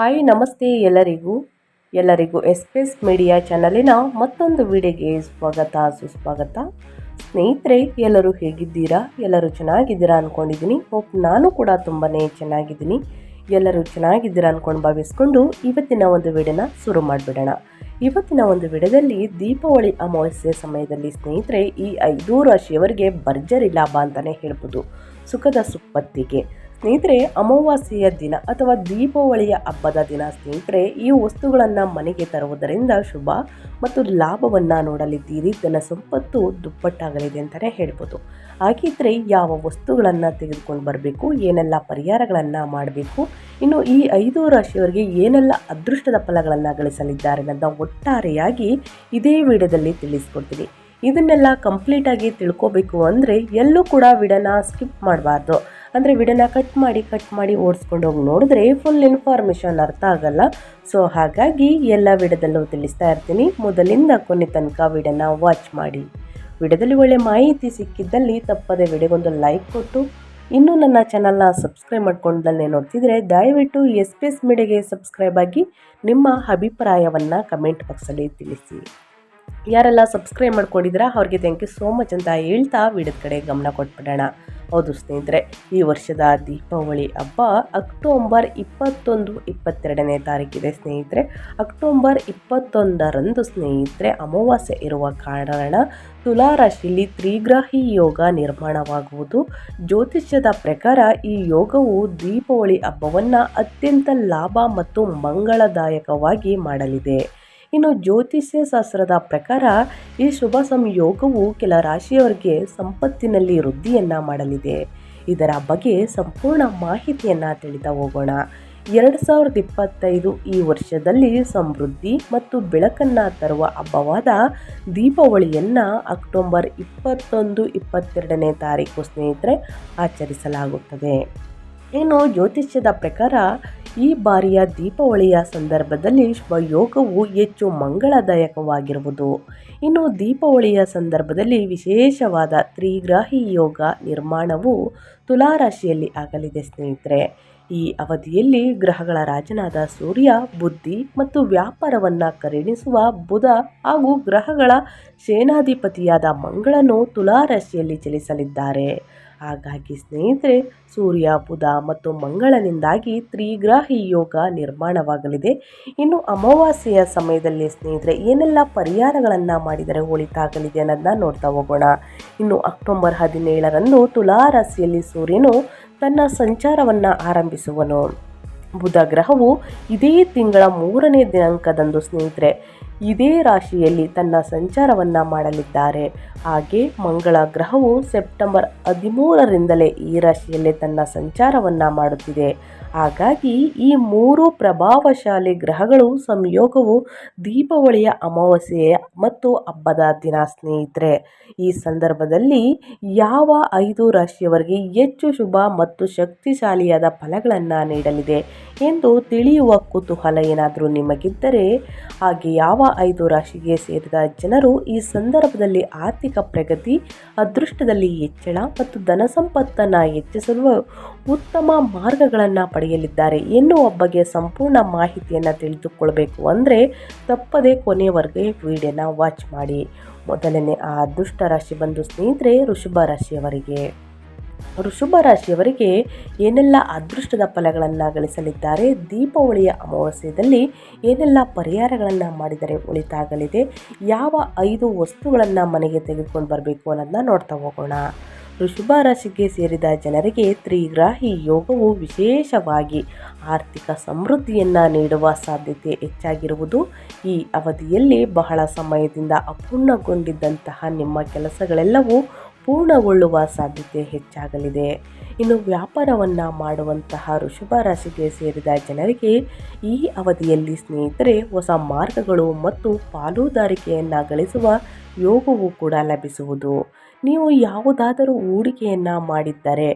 Hi, ನಮಸ್ತೆ ಎಲ್ಲರಿಗೂ. ಎಲ್ಲರಿಗೂ ಎಸ್ಪೆಸ್ ಮೀಡಿಯಾ ಚಾನಲಿನ ಮತ್ತೊಂದು ವಿಡಿಯೋಗೆ ಸ್ವಾಗತ, ಸುಸ್ವಾಗತ. ಸ್ನೇಹಿತರೆ, ಎಲ್ಲರೂ ಹೇಗಿದ್ದೀರಾ? ಎಲ್ಲರೂ ಚೆನ್ನಾಗಿದ್ದೀರಾ ಅಂದ್ಕೊಂಡಿದ್ದೀನಿ ಹೋಪ್ ನಾನು ಕೂಡ ತುಂಬಾ ಚೆನ್ನಾಗಿದ್ದೀನಿ. ಎಲ್ಲರೂ ಚೆನ್ನಾಗಿದ್ದೀರಾ ಅಂದ್ಕೊಂಡು ಭಾವಿಸ್ಕೊಂಡು ಇವತ್ತಿನ ಒಂದು ವಿಡಿಯೋನ ಶುರು ಮಾಡಿಬಿಡೋಣ. ಇವತ್ತಿನ ಒಂದು ವಿಡಿಯೋದಲ್ಲಿ ದೀಪಾವಳಿ ಅಮಾವಾಸ್ಯೆ ಸಮಯದಲ್ಲಿ ಸ್ನೇಹಿತರೆ, ಈ ಐದು ರಾಶಿಯವರಿಗೆ ಭರ್ಜರಿ ಲಾಭ ಅಂತಲೇ ಹೇಳ್ಬೋದು. ಸುಖದ ಸುಪ್ಪತ್ತಿಗೆ ಸ್ನೇಹಿತರೆ, ಅಮಾವಾಸ್ಯೆಯ ದಿನ ಅಥವಾ ದೀಪಾವಳಿಯ ಹಬ್ಬದ ದಿನ ಸ್ನೇಹಿತರೆ, ಈ ವಸ್ತುಗಳನ್ನು ಮನೆಗೆ ತರುವುದರಿಂದ ಶುಭ ಮತ್ತು ಲಾಭವನ್ನು ನೋಡಲಿದ್ದೀರಿ. ಧನ ಸಂಪತ್ತು ದುಪ್ಪಟ್ಟಾಗಲಿದೆ ಅಂತಲೇ ಹೇಳ್ಬೋದು. ಹಾಗಿದ್ರೆ ಯಾವ ವಸ್ತುಗಳನ್ನು ತೆಗೆದುಕೊಂಡು ಬರಬೇಕು, ಏನೆಲ್ಲ ಪರಿಹಾರಗಳನ್ನು ಮಾಡಬೇಕು, ಇನ್ನು ಈ ಐದು ರಾಶಿಯವರಿಗೆ ಏನೆಲ್ಲ ಅದೃಷ್ಟದ ಫಲಗಳನ್ನು ಗಳಿಸಲಿದ್ದಾರೆ ಅನ್ನೋದನ್ನು ಒಟ್ಟಾರೆಯಾಗಿ ಇದೇ ವಿಡಿಯೋದಲ್ಲಿ ತಿಳಿಸ್ಕೊಡ್ತೀನಿ. ಇದನ್ನೆಲ್ಲ ಕಂಪ್ಲೀಟಾಗಿ ತಿಳ್ಕೋಬೇಕು ಅಂದರೆ ಎಲ್ಲೂ ಕೂಡ ವಿಡನ ಸ್ಕಿಪ್ ಮಾಡಬಾರ್ದು. ಅಂದರೆ ವಿಡಿಯೋನ ಕಟ್ ಮಾಡಿ ಕಟ್ ಮಾಡಿ ಓಡಿಸ್ಕೊಂಡು ಹೋಗಿ ನೋಡಿದ್ರೆ ಫುಲ್ ಇನ್ಫಾರ್ಮೇಷನ್ ಅರ್ಥ ಆಗಲ್ಲ. ಸೊ ಹಾಗಾಗಿ ಎಲ್ಲ ವಿಡಿಯೋದಲ್ಲೂ ತಿಳಿಸ್ತಾ ಇರ್ತೀನಿ. ಮೊದಲಿಂದ ಕೊನೆ ತನಕ ವಿಡಿಯೋನ ವಾಚ್ ಮಾಡಿ. ವಿಡಿಯೋದಲ್ಲಿ ಒಳ್ಳೆ ಮಾಹಿತಿ ಸಿಕ್ಕಿದ್ದಲ್ಲಿ ತಪ್ಪದೆ ವಿಡಿಯೋಗೊಂದು ಲೈಕ್ ಕೊಟ್ಟು, ಇನ್ನೂ ನನ್ನ ಚಾನಲ್ನ ಸಬ್ಸ್ಕ್ರೈಬ್ ಮಾಡ್ಕೊಂಡಲ್ಲೇ ನೋಡ್ತಿದ್ರೆ ದಯವಿಟ್ಟು ಎಸ್ ಪಿ ಎಸ್ ಮೀಡಿಯಾಗೆ ಸಬ್ಸ್ಕ್ರೈಬ್ ಆಗಿ ನಿಮ್ಮ ಅಭಿಪ್ರಾಯವನ್ನು ಕಮೆಂಟ್ ಬಾಕ್ಸಲ್ಲಿ ತಿಳಿಸಿ. ಯಾರೆಲ್ಲ ಸಬ್ಸ್ಕ್ರೈಬ್ ಮಾಡ್ಕೊಂಡಿದ್ದೀರಾ, ಅವ್ರಿಗೆ ಥ್ಯಾಂಕ್ ಯು ಸೋ ಮಚ್ ಅಂತ ಹೇಳ್ತಾ ವಿಡಿಯೋದ ಕಡೆ ಗಮನ ಕೊಟ್ಬಿಡೋಣ. ಹೌದು ಸ್ನೇಹಿತರೆ, ಈ ವರ್ಷದ ದೀಪಾವಳಿ ಹಬ್ಬ ಅಕ್ಟೋಬರ್ ಇಪ್ಪತ್ತೊಂದು, ಇಪ್ಪತ್ತೆರಡನೇ ತಾರೀಕಿದೆ ಸ್ನೇಹಿತರೆ. ಅಕ್ಟೋಬರ್ ಇಪ್ಪತ್ತೊಂದರಂದು ಸ್ನೇಹಿತರೆ, ಅಮಾವಾಸ್ಯೆ ಇರುವ ಕಾರಣ ತುಲಾರಾಶಿಯಲ್ಲಿ ತ್ರಿಗ್ರಾಹಿ ಯೋಗ ನಿರ್ಮಾಣವಾಗುವುದು. ಜ್ಯೋತಿಷ್ಯದ ಪ್ರಕಾರ ಈ ಯೋಗವು ದೀಪಾವಳಿ ಹಬ್ಬವನ್ನು ಅತ್ಯಂತ ಲಾಭ ಮತ್ತು ಮಂಗಳದಾಯಕವಾಗಿ ಮಾಡಲಿದೆ. ಇನ್ನು ಜ್ಯೋತಿಷ್ಯ ಶಾಸ್ತ್ರದ ಪ್ರಕಾರ ಈ ಶುಭ ಸಂಯೋಗವು ಕೆಲ ರಾಶಿಯವರಿಗೆ ಸಂಪತ್ತಿನಲ್ಲಿ ವೃದ್ಧಿಯನ್ನು ಮಾಡಲಿದೆ. ಇದರ ಬಗ್ಗೆ ಸಂಪೂರ್ಣ ಮಾಹಿತಿಯನ್ನು ತಿಳಿತಾ ಹೋಗೋಣ. ಎರಡು ಸಾವಿರದ ಇಪ್ಪತ್ತೈದು ಈ ವರ್ಷದಲ್ಲಿ ಸಮೃದ್ಧಿ ಮತ್ತು ಬೆಳಕನ್ನು ತರುವ ಹಬ್ಬವಾದ ದೀಪಾವಳಿಯನ್ನು ಅಕ್ಟೋಬರ್ ಇಪ್ಪತ್ತೊಂದು, ಇಪ್ಪತ್ತೆರಡನೇ ತಾರೀಕು ಸ್ನೇಹಿತರೆ ಆಚರಿಸಲಾಗುತ್ತದೆ. ಇನ್ನು ಜ್ಯೋತಿಷ್ಯದ ಪ್ರಕಾರ ಈ ಬಾರಿಯ ದೀಪಾವಳಿಯ ಸಂದರ್ಭದಲ್ಲಿ ಯೋಗವು ಹೆಚ್ಚು ಮಂಗಳದಾಯಕವಾಗಿರುವುದು. ಇನ್ನು ದೀಪಾವಳಿಯ ಸಂದರ್ಭದಲ್ಲಿ ವಿಶೇಷವಾದ ತ್ರಿಗ್ರಾಹಿ ಯೋಗ ನಿರ್ಮಾಣವು ತುಲಾರಾಶಿಯಲ್ಲಿ ಆಗಲಿದೆ ಸ್ನೇಹಿತರೆ. ಈ ಅವಧಿಯಲ್ಲಿ ಗ್ರಹಗಳ ರಾಜನಾದ ಸೂರ್ಯ, ಬುದ್ಧಿ ಮತ್ತು ವ್ಯಾಪಾರವನ್ನು ಕರುಣಿಸುವ ಬುಧ ಹಾಗೂ ಗ್ರಹಗಳ ಸೇನಾಧಿಪತಿಯಾದ ಮಂಗಳನು ತುಲಾರಾಶಿಯಲ್ಲಿ ಚಲಿಸಲಿದ್ದಾರೆ. ಹಾಗಾಗಿ ಸ್ನೇಹಿತರೆ, ಸೂರ್ಯ, ಬುಧ ಮತ್ತು ಮಂಗಳನಿಂದಾಗಿ ತ್ರಿಗ್ರಾಹಿ ಯೋಗ ನಿರ್ಮಾಣವಾಗಲಿದೆ. ಇನ್ನು ಅಮಾವಾಸ್ಯೆಯ ಸಮಯದಲ್ಲಿ ಸ್ನೇಹಿತರೆ, ಏನೆಲ್ಲ ಪರಿಹಾರಗಳನ್ನು ಮಾಡಿದರೆ ಒಳಿತಾಗಲಿದೆ ಅನ್ನೋದನ್ನ ನೋಡ್ತಾ ಹೋಗೋಣ. ಇನ್ನು ಅಕ್ಟೋಬರ್ ಹದಿನೇಳರಂದು ತುಲಾ ರಾಶಿಯಲ್ಲಿ ಸೂರ್ಯನು ತನ್ನ ಸಂಚಾರವನ್ನು ಆರಂಭಿಸುವನು. ಬುಧ ಗ್ರಹವು ಇದೇ ತಿಂಗಳ ಮೂರನೇ ದಿನಾಂಕದಂದು ಸ್ನೇಹಿತರೆ ಇದೇ ರಾಶಿಯಲ್ಲಿ ತನ್ನ ಸಂಚಾರವನ್ನು ಮಾಡಲಿದ್ದಾರೆ. ಹಾಗೆ ಮಂಗಳ ಗ್ರಹವು ಸೆಪ್ಟೆಂಬರ್ ಹದಿಮೂರರಿಂದಲೇ ಈ ರಾಶಿಯಲ್ಲೇ ತನ್ನ ಸಂಚಾರವನ್ನು ಮಾಡುತ್ತಿದೆ. ಹಾಗಾಗಿ ಈ ಮೂರು ಪ್ರಭಾವಶಾಲಿ ಗ್ರಹಗಳು ಸಂಯೋಗವು ದೀಪಾವಳಿಯ ಅಮಾವಾಸ್ಯೆ ಮತ್ತು ಹಬ್ಬದ ದಿನ, ಸ್ನೇಹಿತರೆ. ಈ ಸಂದರ್ಭದಲ್ಲಿ ಯಾವ ಐದು ರಾಶಿಯವರಿಗೆ ಹೆಚ್ಚು ಶುಭ ಮತ್ತು ಶಕ್ತಿಶಾಲಿಯಾದ ಫಲಗಳನ್ನು ನೀಡಲಿದೆ ಎಂದು ತಿಳಿಯುವ ಕುತೂಹಲ ಏನಾದರೂ ನಿಮಗಿದ್ದರೆ ಹಾಗೆ ಯಾವ ಐದು ರಾಶಿಗೆ ಸೇರಿದ ಜನರು ಈ ಸಂದರ್ಭದಲ್ಲಿ ಆರ್ಥಿಕ ಪ್ರಗತಿ, ಅದೃಷ್ಟದಲ್ಲಿ ಹೆಚ್ಚಳ ಮತ್ತು ಧನ ಸಂಪತ್ತನ್ನು ಹೆಚ್ಚಿಸಲು ಉತ್ತಮ ಮಾರ್ಗಗಳನ್ನು ಪಡೆಯಲಿದ್ದಾರೆ. ಎನ್ನುವ ಬಗ್ಗೆ ಸಂಪೂರ್ಣ ಮಾಹಿತಿಯನ್ನು ತಿಳಿದುಕೊಳ್ಬೇಕು ಅಂದರೆ ತಪ್ಪದೇ ಕೊನೆಯವರೆಗೆ ವಿಡಿಯೋನ ವಾಚ್ ಮಾಡಿ. ಮೊದಲನೇ ಆ ಅದೃಷ್ಟ ರಾಶಿ ಬಂದು ಸ್ನೇಹಿತರೆ ಋಷಭ ರಾಶಿಯವರಿಗೆ. ಋಷಭ ರಾಶಿಯವರಿಗೆ ಏನೆಲ್ಲ ಅದೃಷ್ಟದ ಫಲಗಳನ್ನು ಗಳಿಸಲಿದ್ದಾರೆ? ದೀಪಾವಳಿಯ ಅಮಾವಾಸ್ಯದಲ್ಲಿ ಏನೆಲ್ಲ ಪರಿಹಾರಗಳನ್ನು ಮಾಡಿದರೆ ಉಳಿತಾಗಲಿದೆ ಯಾವ ಐದು ವಸ್ತುಗಳನ್ನು ಮನೆಗೆ ತೆಗೆದುಕೊಂಡು ಬರಬೇಕು ಅನ್ನೋದನ್ನ ನೋಡ್ತಾ ಹೋಗೋಣ. ವೃಷಭ ರಾಶಿಗೆ ಸೇರಿದ ಜನರಿಗೆ ತ್ರಿಗ್ರಾಹಿ ಯೋಗವು ವಿಶೇಷವಾಗಿ ಆರ್ಥಿಕ ಸಮೃದ್ಧಿಯನ್ನು ನೀಡುವ ಸಾಧ್ಯತೆ ಹೆಚ್ಚಾಗಿರುವುದು. ಈ ಅವಧಿಯಲ್ಲಿ ಬಹಳ ಸಮಯದಿಂದ ಅಪೂರ್ಣಗೊಂಡಿದ್ದಂತಹ ನಿಮ್ಮ ಕೆಲಸಗಳೆಲ್ಲವೂ ಪೂರ್ಣಗೊಳ್ಳುವ ಸಾಧ್ಯತೆ ಹೆಚ್ಚಾಗಲಿದೆ. ಇನ್ನು ವ್ಯಾಪಾರವನ್ನು ಮಾಡುವಂತಹ ಋಷಭ ರಾಶಿಗೆ ಸೇರಿದ ಜನರಿಗೆ ಈ ಅವಧಿಯಲ್ಲಿ ಸ್ನೇಹಿತರೆ ಹೊಸ ಮಾರ್ಗಗಳು ಮತ್ತು ಪಾಲುದಾರಿಕೆಯನ್ನು ಗಳಿಸುವ ಯೋಗವು ಕೂಡ ಲಭಿಸುವುದು. ನೀವು ಯಾವುದಾದರೂ ಹೂಡಿಕೆಯನ್ನು ಮಾಡಿದ್ದರೆ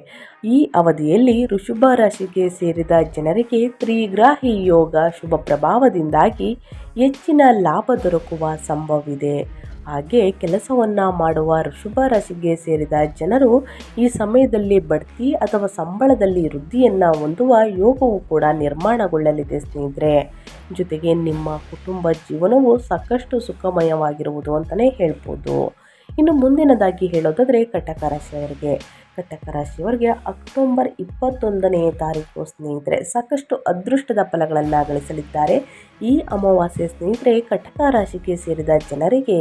ಈ ಅವಧಿಯಲ್ಲಿ ಋಷಭ ರಾಶಿಗೆ ಸೇರಿದ ಜನರಿಗೆ ತ್ರಿಗ್ರಾಹಿ ಯೋಗ ಶುಭ ಪ್ರಭಾವದಿಂದಾಗಿ ಹೆಚ್ಚಿನ ಲಾಭ ದೊರಕುವ ಸಂಭವವಿದೆ. ಹಾಗೆ ಕೆಲಸವನ್ನು ಮಾಡುವ ಋಷಭ ರಾಶಿಗೆ ಸೇರಿದ ಜನರು ಈ ಸಮಯದಲ್ಲಿ ಬಡ್ತಿ ಅಥವಾ ಸಂಬಳದಲ್ಲಿ ವೃದ್ಧಿಯನ್ನು ಹೊಂದುವ ಯೋಗವು ಕೂಡ ನಿರ್ಮಾಣಗೊಳ್ಳಲಿದೆ ಸ್ನೇಹಿತರೆ. ಜೊತೆಗೆ ನಿಮ್ಮ ಕುಟುಂಬ ಜೀವನವು ಸಾಕಷ್ಟು ಸುಖಮಯವಾಗಿರುವುದು ಅಂತಲೇ ಹೇಳ್ಬೋದು. ಇನ್ನು ಮುಂದಿನದಾಗಿ ಹೇಳೋದಾದರೆ ಕಟಕ ರಾಶಿಯವರಿಗೆ. ಕಟಕ ರಾಶಿಯವರಿಗೆ ಅಕ್ಟೋಬರ್ ಇಪ್ಪತ್ತೊಂದನೇ ತಾರೀಕು ಸ್ನೇಹಿತರೆ, ಸಾಕಷ್ಟು ಅದೃಷ್ಟದ ಫಲಗಳನ್ನು ಗಳಿಸಲಿದ್ದಾರೆ ಈ ಅಮಾವಾಸ್ಯೆ ಸ್ನೇಹಿತರೆ, ಕಟಕ ರಾಶಿಗೆ ಸೇರಿದ ಜನರಿಗೆ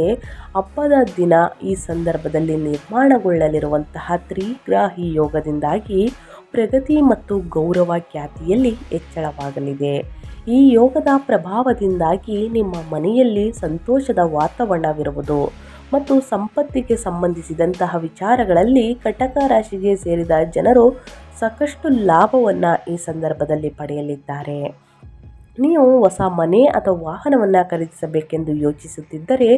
ಹಬ್ಬದ ದಿನ ಈ ಸಂದರ್ಭದಲ್ಲಿ ನಿರ್ಮಾಣಗೊಳ್ಳಲಿರುವಂತಹ ತ್ರಿಗ್ರಾಹಿ ಯೋಗದಿಂದಾಗಿ ಪ್ರಗತಿ ಮತ್ತು ಗೌರವ ಖ್ಯಾತಿಯಲ್ಲಿ ಹೆಚ್ಚಳವಾಗಲಿದೆ. ಈ ಯೋಗದ ಪ್ರಭಾವದಿಂದಾಗಿ ನಿಮ್ಮ ಮನೆಯಲ್ಲಿ ಸಂತೋಷದ ವಾತಾವರಣವಿರುವುದು. ಮತ್ತು ಸಂಪತ್ತಿಗೆ ಸಂಬಂಧಿಸಿದಂತಹ ವಿಚಾರಗಳಲ್ಲಿ ಕಟಕ ರಾಶಿಗೆ ಸೇರಿದ ಜನರು ಸಾಕಷ್ಟು ಲಾಭವನ್ನು ಈ ಸಂದರ್ಭದಲ್ಲಿ ಪಡೆಯಲಿದ್ದಾರೆ. ನೀವು ಹೊಸ ಮನೆ ಅಥವಾ ವಾಹನವನ್ನು ಖರೀದಿಸಬೇಕೆಂದು ಯೋಚಿಸುತ್ತಿದ್ದರೆ,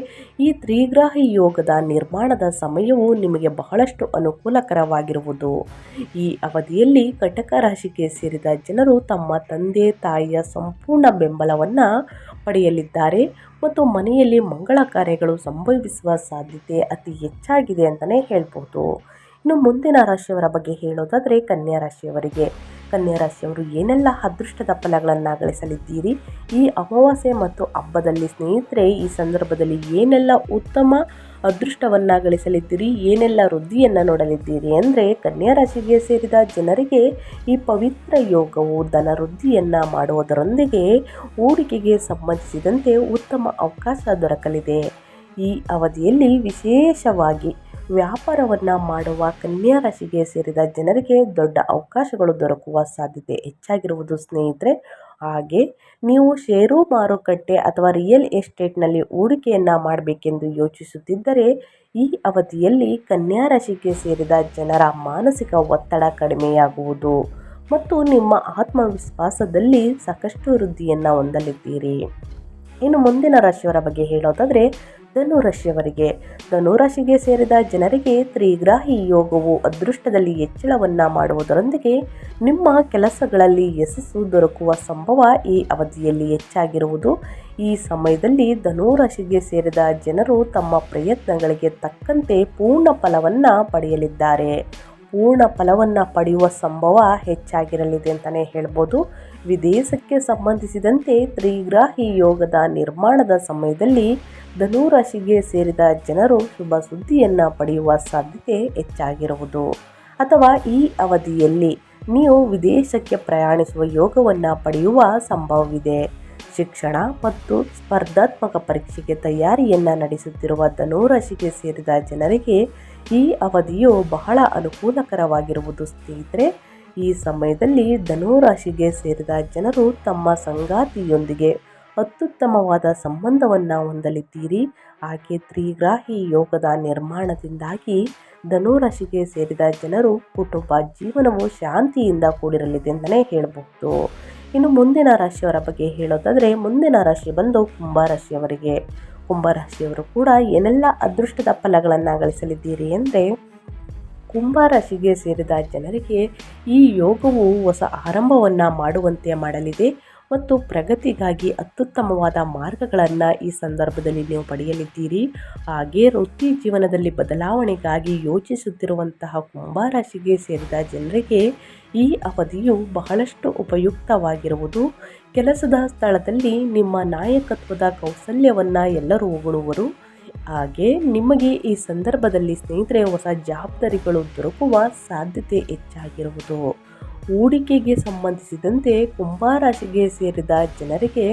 ಈ ತ್ರಿಗ್ರಾಹಿ ಯೋಗದ ನಿರ್ಮಾಣದ ಸಮಯವು ನಿಮಗೆ ಬಹಳಷ್ಟು ಅನುಕೂಲಕರವಾಗಿರುವುದು. ಈ ಅವಧಿಯಲ್ಲಿ ಕಟಕ ರಾಶಿಗೆ ಸೇರಿದ ಜನರು ತಮ್ಮ ತಂದೆ, ತಾಯಿಯ ಸಂಪೂರ್ಣ ಬೆಂಬಲವನ್ನು ಪಡೆಯಲಿದ್ದಾರೆ ಮತ್ತು ಮನೆಯಲ್ಲಿ ಮಂಗಳ ಕಾರ್ಯಗಳು ಸಂಭವಿಸುವ ಸಾಧ್ಯತೆ ಅತಿ ಹೆಚ್ಚಾಗಿದೆ ಅಂತಲೇ ಹೇಳ್ಬೋದು. ಇನ್ನು ಮುಂದಿನ ರಾಶಿಯವರ ಬಗ್ಗೆ ಹೇಳೋದಾದರೆ ಕನ್ಯಾ ರಾಶಿಯವರಿಗೆ. ಕನ್ಯಾ ರಾಶಿಯವರು ಏನೆಲ್ಲ ಅದೃಷ್ಟದ ಫಲಗಳನ್ನು ಗಳಿಸಲಿದ್ದೀರಿ ಈ ಅಮಾವಾಸ್ಯೆ ಮತ್ತು ಹಬ್ಬದಲ್ಲಿ ಸ್ನೇಹಿತರೆ, ಈ ಸಂದರ್ಭದಲ್ಲಿ ಏನೆಲ್ಲ ಉತ್ತಮ ಅದೃಷ್ಟವನ್ನು ಗಳಿಸಲಿದ್ದೀರಿ ಏನೆಲ್ಲ ವೃದ್ಧಿಯನ್ನು ನೋಡಲಿದ್ದೀರಿ ಅಂದರೆ ಕನ್ಯಾ ರಾಶಿಗೆ ಸೇರಿದ ಜನರಿಗೆ ಈ ಪವಿತ್ರ ಯೋಗವು, ಧನ ವೃದ್ಧಿಯನ್ನು ಮಾಡುವುದರೊಂದಿಗೆ ಹೂಡಿಕೆಗೆ ಸಂಬಂಧಿಸಿದಂತೆ ಉತ್ತಮ ಅವಕಾಶ ದೊರಕಲಿದೆ. ಈ ಅವಧಿಯಲ್ಲಿ ವಿಶೇಷವಾಗಿ ವ್ಯಾಪಾರವನ್ನು ಮಾಡುವ ಕನ್ಯಾ ರಾಶಿಗೆ ಸೇರಿದ ಜನರಿಗೆ ದೊಡ್ಡ ಅವಕಾಶಗಳು ದೊರಕುವ ಸಾಧ್ಯತೆ ಹೆಚ್ಚಾಗಿರುವುದು ಸ್ನೇಹಿತರೆ. ಹಾಗೆ ನೀವು ಷೇರು ಮಾರುಕಟ್ಟೆ ಅಥವಾ ರಿಯಲ್ ಎಸ್ಟೇಟ್ನಲ್ಲಿ ಹೂಡಿಕೆಯನ್ನು ಮಾಡಬೇಕೆಂದು ಯೋಚಿಸುತ್ತಿದ್ದರೆ, ಈ ಅವಧಿಯಲ್ಲಿ ಕನ್ಯಾ ರಾಶಿಗೆ ಸೇರಿದ ಜನರ ಮಾನಸಿಕ ಒತ್ತಡ ಕಡಿಮೆಯಾಗುವುದು ಮತ್ತು ನಿಮ್ಮ ಆತ್ಮವಿಶ್ವಾಸದಲ್ಲಿ ಸಾಕಷ್ಟು ವೃದ್ಧಿಯನ್ನು ಹೊಂದಲಿದ್ದೀರಿ. ಇನ್ನು ಮುಂದಿನ ರಾಶಿಯವರ ಬಗ್ಗೆ ಹೇಳೋದಾದರೆ ಧನುರಾಶಿಯವರಿಗೆ ಧನುರಾಶಿಗೆ ಸೇರಿದ ಜನರಿಗೆ ತ್ರಿಗ್ರಾಹಿ ಯೋಗವು ಅದೃಷ್ಟದಲ್ಲಿ ಹೆಚ್ಚಳವನ್ನು ಮಾಡುವುದರೊಂದಿಗೆ ನಿಮ್ಮ ಕೆಲಸಗಳಲ್ಲಿ ಯಶಸ್ಸು ದೊರಕುವ ಸಂಭವ ಈ ಅವಧಿಯಲ್ಲಿ ಹೆಚ್ಚಾಗಿರುವುದು. ಈ ಸಮಯದಲ್ಲಿ ಧನುರಾಶಿಗೆ ಸೇರಿದ ಜನರು ತಮ್ಮ ಪ್ರಯತ್ನಗಳಿಗೆ ತಕ್ಕಂತೆ ಪೂರ್ಣ ಫಲವನ್ನು ಪಡೆಯಲಿದ್ದಾರೆ. ಪೂರ್ಣ ಫಲವನ್ನು ಪಡೆಯುವ ಸಂಭವ ಹೆಚ್ಚಾಗಿರಲಿದೆ ಅಂತಲೇ ಹೇಳ್ಬೋದು. ವಿದೇಶಕ್ಕೆ ಸಂಬಂಧಿಸಿದಂತೆ ತ್ರಿಗ್ರಾಹಿ ಯೋಗದ ನಿರ್ಮಾಣದ ಸಮಯದಲ್ಲಿ ಧನುರಾಶಿಗೆ ಸೇರಿದ ಜನರು ಶುಭ ಸುದ್ದಿಯನ್ನು ಪಡೆಯುವ ಸಾಧ್ಯತೆ ಹೆಚ್ಚಾಗಿರುವುದು. ಅಥವಾ ಈ ಅವಧಿಯಲ್ಲಿ ನೀವು ವಿದೇಶಕ್ಕೆ ಪ್ರಯಾಣಿಸುವ ಯೋಗವನ್ನು ಪಡೆಯುವ ಸಂಭವವಿದೆ. ಶಿಕ್ಷಣ ಮತ್ತು ಸ್ಪರ್ಧಾತ್ಮಕ ಪರೀಕ್ಷೆಗೆ ತಯಾರಿಯನ್ನು ನಡೆಸುತ್ತಿರುವ ಧನುರಾಶಿಗೆ ಸೇರಿದ ಜನರಿಗೆ ಈ ಅವಧಿಯು ಬಹಳ ಅನುಕೂಲಕರವಾಗಿರುವುದು. ಸ್ನೇಹಿತರೆ, ಈ ಸಮಯದಲ್ಲಿ ಧನುರಾಶಿಗೆ ಸೇರಿದ ಜನರು ತಮ್ಮ ಸಂಗಾತಿಯೊಂದಿಗೆ ಅತ್ಯುತ್ತಮವಾದ ಸಂಬಂಧವನ್ನು ಹೊಂದಲಿದ್ದೀರಿ. ಆಕೆ ತ್ರಿಗ್ರಾಹಿ ಯೋಗದ ನಿರ್ಮಾಣದಿಂದಾಗಿ ಧನುರಾಶಿಗೆ ಸೇರಿದ ಜನರು ಕುಟುಂಬ ಜೀವನವು ಶಾಂತಿಯಿಂದ ಕೂಡಿರಲಿದೆ ಅಂತಲೇ ಹೇಳಬಹುದು. ಇನ್ನು ಮುಂದಿನ ರಾಶಿಯವರ ಬಗ್ಗೆ ಹೇಳೋದಾದರೆ ಮುಂದಿನ ರಾಶಿ ಬಂದು ಕುಂಭರಾಶಿಯವರಿಗೆ ಕುಂಭರಾಶಿಯವರು ಕೂಡ ಏನೆಲ್ಲ ಅದೃಷ್ಟದ ಫಲಗಳನ್ನು ಗಳಿಸಲಿದ್ದೀರಿ ಅಂದರೆ ಕುಂಭರಾಶಿಗೆ ಸೇರಿದ ಜನರಿಗೆ ಈ ಯೋಗವು ಹೊಸ ಆರಂಭವನ್ನು ಮಾಡುವಂತೆ ಮಾಡಲಿದೆ. ಮತ್ತು ಪ್ರಗತಿಗಾಗಿ ಅತ್ಯುತ್ತಮವಾದ ಮಾರ್ಗಗಳನ್ನು ಈ ಸಂದರ್ಭದಲ್ಲಿ ನೀವು ಪಡೆಯಲಿದ್ದೀರಿ. ಹಾಗೆ ವೃತ್ತಿ ಜೀವನದಲ್ಲಿ ಬದಲಾವಣೆಗಾಗಿ ಯೋಚಿಸುತ್ತಿರುವಂತಹ ಕುಂಭರಾಶಿಗೆ ಸೇರಿದ ಜನರಿಗೆ ಈ ಅವಧಿಯು ಬಹಳಷ್ಟು ಉಪಯುಕ್ತವಾಗಿರುವುದು. ಕೆಲಸದ ಸ್ಥಳದಲ್ಲಿ ನಿಮ್ಮ ನಾಯಕತ್ವದ ಕೌಶಲ್ಯವನ್ನು ಎಲ್ಲರೂ ಹೊಗಳುವರು ಹಾಗೆ ನಿಮಗೆ ಈ ಸಂದರ್ಭದಲ್ಲಿ ಸ್ನೇಹಿತರೆ ಹೊಸ ಜವಾಬ್ದಾರಿಗಳು ದೊರಕುವ ಸಾಧ್ಯತೆ ಹೆಚ್ಚಾಗಿರುವುದು. ಹೂಡಿಕೆಗೆ ಸಂಬಂಧಿಸಿದಂತೆ ಕುಂಭರಾಶಿಗೆ ಸೇರಿದ ಜನರಿಗೆ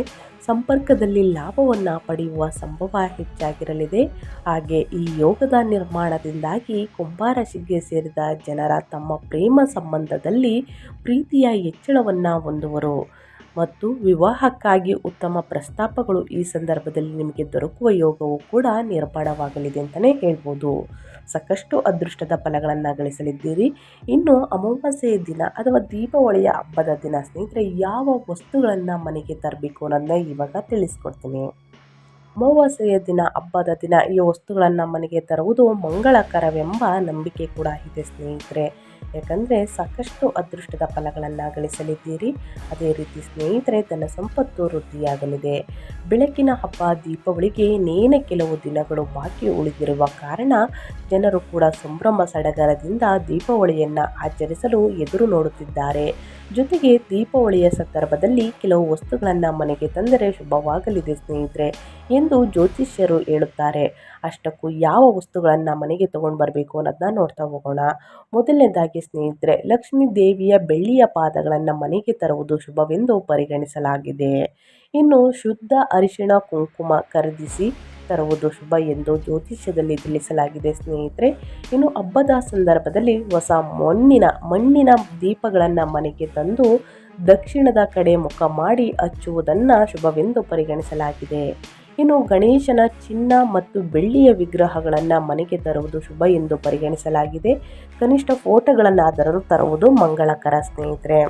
ಸಂಪರ್ಕದಲ್ಲಿ ಲಾಭವನ್ನು ಪಡೆಯುವ ಸಂಭವ ಹೆಚ್ಚಾಗಿರಲಿದೆ. ಹಾಗೆ ಈ ಯೋಗದ ನಿರ್ಮಾಣದಿಂದಾಗಿ ಕುಂಭರಾಶಿಗೆ ಸೇರಿದ ಜನರ ತಮ್ಮ ಪ್ರೇಮ ಸಂಬಂಧದಲ್ಲಿ ಪ್ರೀತಿಯ ಹೆಚ್ಚಳವನ್ನು ಹೊಂದುವರು. ಮತ್ತು ವಿವಾಹಕ್ಕಾಗಿ ಉತ್ತಮ ಪ್ರಸ್ತಾಪಗಳು ಈ ಸಂದರ್ಭದಲ್ಲಿ ನಿಮಗೆ ದೊರಕುವ ಯೋಗವು ಕೂಡ ನಿರ್ಮಾಣವಾಗಲಿದೆ ಅಂತಲೇ ಹೇಳ್ಬೋದು. ಸಾಕಷ್ಟು ಅದೃಷ್ಟದ ಫಲಗಳನ್ನು ಗಳಿಸಲಿದ್ದೀರಿ. ಇನ್ನು ಅಮಾವಾಸ್ಯೆಯ ದಿನ ಅಥವಾ ದೀಪಾವಳಿಯ ಹಬ್ಬದ ದಿನ ಸ್ನೇಹಿತರೆ, ಯಾವ ವಸ್ತುಗಳನ್ನು ಮನೆಗೆ ತರಬೇಕು ಅನ್ನೋದನ್ನ ಇವಾಗ ತಿಳಿಸ್ಕೊಡ್ತೀನಿ. ಅಮಾವಾಸ್ಯೆಯ ದಿನ, ಹಬ್ಬದ ದಿನ ಈ ವಸ್ತುಗಳನ್ನು ಮನೆಗೆ ತರುವುದು ಮಂಗಳಕರವೆಂಬ ನಂಬಿಕೆ ಕೂಡ ಇದೆ ಸ್ನೇಹಿತರೆ. ಯಾಕಂದರೆ ಸಾಕಷ್ಟು ಅದೃಷ್ಟದ ಫಲಗಳನ್ನು ಗಳಿಸಲಿದ್ದೀರಿ ಅದೇ ರೀತಿ ಸ್ನೇಹಿತರೆ ತನ್ನ ಸಂಪತ್ತು ವೃದ್ಧಿಯಾಗಲಿದೆ. ಬೆಳಕಿನ ಹಬ್ಬ, ದೀಪಾವಳಿಗೆ ನೇನೆ ಕೆಲವು ದಿನಗಳು ಬಾಕಿ ಉಳಿದಿರುವ ಕಾರಣ ಜನರು ಕೂಡ ಸಂಭ್ರಮ ಸಡಗರದಿಂದ ದೀಪಾವಳಿಯನ್ನು ಆಚರಿಸಲು ಎದುರು ನೋಡುತ್ತಿದ್ದಾರೆ. ಜೊತೆಗೆ ದೀಪಾವಳಿಯ ಸಂದರ್ಭದಲ್ಲಿ ಕೆಲವು ವಸ್ತುಗಳನ್ನು ಮನೆಗೆ ತಂದರೆ ಶುಭವಾಗಲಿದೆ ಸ್ನೇಹಿತರೆ. ಎಂದು ಜ್ಯೋತಿಷ್ಯರು ಹೇಳುತ್ತಾರೆ. ಅಷ್ಟಕ್ಕೂ ಯಾವ ವಸ್ತುಗಳನ್ನು ಮನೆಗೆ ತಗೊಂಡು ಬರಬೇಕು ಅನ್ನೋದನ್ನ ನೋಡ್ತಾ ಹೋಗೋಣ. ಮೊದಲನೇದಾಗಿ ಸ್ನೇಹಿತರೆ, ಲಕ್ಷ್ಮೀ ದೇವಿಯ ಬೆಳ್ಳಿಯ ಪಾದಗಳನ್ನು ಮನೆಗೆ ತರುವುದು ಶುಭವೆಂದು ಪರಿಗಣಿಸಲಾಗಿದೆ. ಇನ್ನು ಶುದ್ಧ ಅರಿಶಿಣ ಕುಂಕುಮ ಖರೀದಿಸಿ ತರುವುದು ಶುಭ ಎಂದು ಜ್ಯೋತಿಷ್ಯದಲ್ಲಿ ತಿಳಿಸಲಾಗಿದೆ ಸ್ನೇಹಿತರೆ. ಇನ್ನು ಹಬ್ಬದ ಸಂದರ್ಭದಲ್ಲಿ ಹೊಸ ಮಣ್ಣಿನ ಮಣ್ಣಿನ ದೀಪಗಳನ್ನು ಮನೆಗೆ ತಂದು ದಕ್ಷಿಣದ ಕಡೆ ಮುಖ ಮಾಡಿ ಹಚ್ಚುವುದನ್ನು ಶುಭವೆಂದು ಪರಿಗಣಿಸಲಾಗಿದೆ. ಇನ್ನು ಗಣೇಶನ ಚಿನ್ನ ಮತ್ತು ಬೆಳ್ಳಿಯ ವಿಗ್ರಹಗಳನ್ನು ಮನೆಗೆ ತರುವುದು ಶುಭ ಎಂದು ಪರಿಗಣಿಸಲಾಗಿದೆ. ಕನಿಷ್ಠ ಫೋಟೋಗಳನ್ನಾದರೂ ತರುವುದು ಮಂಗಳಕರ ಸ್ನೇಹಿತರೆ.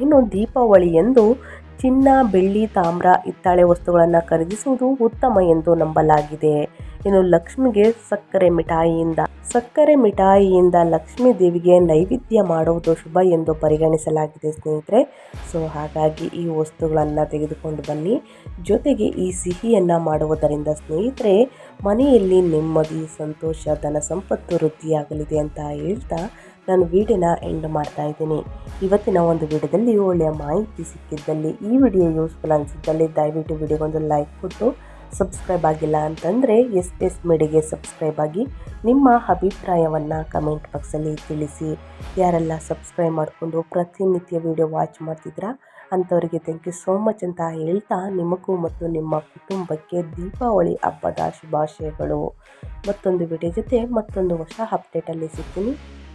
ಇನ್ನು ದೀಪಾವಳಿ ಎಂದು ಚಿನ್ನ, ಬೆಳ್ಳಿ, ತಾಮ್ರ ಇತ್ತಾಳೆ ವಸ್ತುಗಳನ್ನು ಖರೀದಿಸುವುದು ಉತ್ತಮ ಎಂದು ನಂಬಲಾಗಿದೆ. ಇನ್ನು ಲಕ್ಷ್ಮಿಗೆ ಸಕ್ಕರೆ ಮಿಠಾಯಿಯಿಂದ ಸಕ್ಕರೆ ಮಿಠಾಯಿಯಿಂದ ಲಕ್ಷ್ಮೀ ದೇವಿಗೆ ನೈವೇದ್ಯ ಮಾಡುವುದು ಶುಭ ಎಂದು ಪರಿಗಣಿಸಲಾಗಿದೆ ಸ್ನೇಹಿತರೆ. ಸೊ, ಹಾಗಾಗಿ ಈ ವಸ್ತುಗಳನ್ನು ತೆಗೆದುಕೊಂಡು ಬನ್ನಿ. ಜೊತೆಗೆ ಈ ಸಿಹಿಯನ್ನು ಮಾಡುವುದರಿಂದ ಸ್ನೇಹಿತರೆ, ಮನೆಯಲ್ಲಿ ನೆಮ್ಮದಿ, ಸಂತೋಷ, ಧನ ಸಂಪತ್ತು ವೃದ್ಧಿಯಾಗಲಿದೆ ಅಂತ ಹೇಳ್ತಾ ನಾನು ವಿಡಿಯೋನ ಎಂಡ್ ಮಾಡ್ತಾ ಇದ್ದೀನಿ. ಇವತ್ತಿನ ಒಂದು ವಿಡಿಯೋದಲ್ಲಿ ಒಳ್ಳೆಯ ಮಾಹಿತಿ ಸಿಕ್ಕಿದ್ದಲ್ಲಿ, ಈ ವಿಡಿಯೋ ಯೂಸ್ಫುಲ್ ಅನಿಸಿದ್ದಲ್ಲಿ ದಯವಿಟ್ಟು ವಿಡಿಯೋಗೊಂದು ಲೈಕ್ ಕೊಟ್ಟು ಸಬ್ಸ್ಕ್ರೈಬ್ ಆಗಿಲ್ಲ ಅಂತಂದರೆ ಎಸ್ ಎಸ್ ಮೀಡಿಗೆ ಸಬ್ಸ್ಕ್ರೈಬ್ ಆಗಿ ನಿಮ್ಮ ಅಭಿಪ್ರಾಯವನ್ನು ಕಮೆಂಟ್ ಬಾಕ್ಸಲ್ಲಿ ತಿಳಿಸಿ. ಯಾರೆಲ್ಲ ಸಬ್ಸ್ಕ್ರೈಬ್ ಮಾಡಿಕೊಂಡು ಪ್ರತಿನಿತ್ಯ ವಿಡಿಯೋ ವಾಚ್ ಮಾಡ್ತಿದ್ರಾ ಅಂಥವರಿಗೆ ಥ್ಯಾಂಕ್ ಯು ಸೋ ಮಚ್ ಅಂತ ಹೇಳ್ತಾ ನಿಮಗೂ ಮತ್ತು ನಿಮ್ಮ ಕುಟುಂಬಕ್ಕೆ ದೀಪಾವಳಿ ಹಬ್ಬದ ಶುಭಾಶಯಗಳು. ಮತ್ತೊಂದು ವಿಡಿಯೋ ಜೊತೆ ಮತ್ತೊಂದು ಹೊಸ ಅಪ್ಡೇಟಲ್ಲಿ ಸಿಗ್ತೀನಿ.